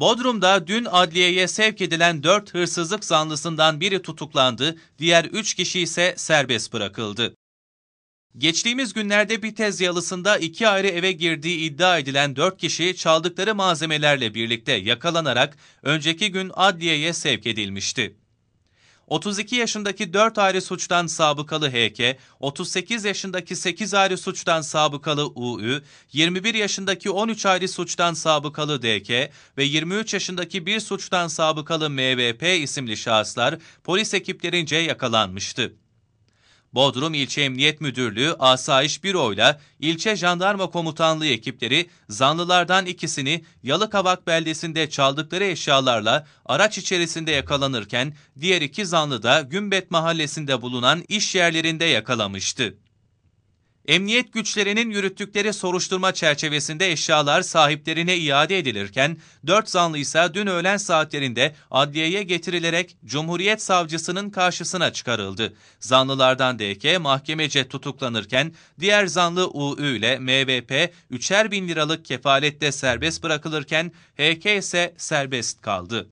Bodrum'da dün adliyeye sevk edilen 4 hırsızlık zanlısından biri tutuklandı, diğer 3 kişi ise serbest bırakıldı. Geçtiğimiz günlerde Bitez yalısında iki ayrı eve girdiği iddia edilen 4 kişi çaldıkları malzemelerle birlikte yakalanarak önceki gün adliyeye sevk edilmişti. 32 yaşındaki 4 ayrı suçtan sabıkalı HK, 38 yaşındaki 8 ayrı suçtan sabıkalı UÜ, 21 yaşındaki 13 ayrı suçtan sabıkalı DK ve 23 yaşındaki bir suçtan sabıkalı MVP isimli şahıslar polis ekiplerince yakalanmıştı. Bodrum İlçe Emniyet Müdürlüğü Asayiş Büro'yla ilçe jandarma komutanlığı ekipleri zanlılardan ikisini Yalıkavak beldesinde çaldıkları eşyalarla araç içerisinde yakalanırken diğer iki zanlı da Gümbet mahallesinde bulunan iş yerlerinde yakalamıştı. Emniyet güçlerinin yürüttükleri soruşturma çerçevesinde eşyalar sahiplerine iade edilirken 4 zanlı ise dün öğlen saatlerinde adliyeye getirilerek Cumhuriyet Savcısının karşısına çıkarıldı. Zanlılardan DK mahkemece tutuklanırken diğer zanlı UÜ ile MVP 3'er bin liralık kefalette serbest bırakılırken HK ise serbest kaldı.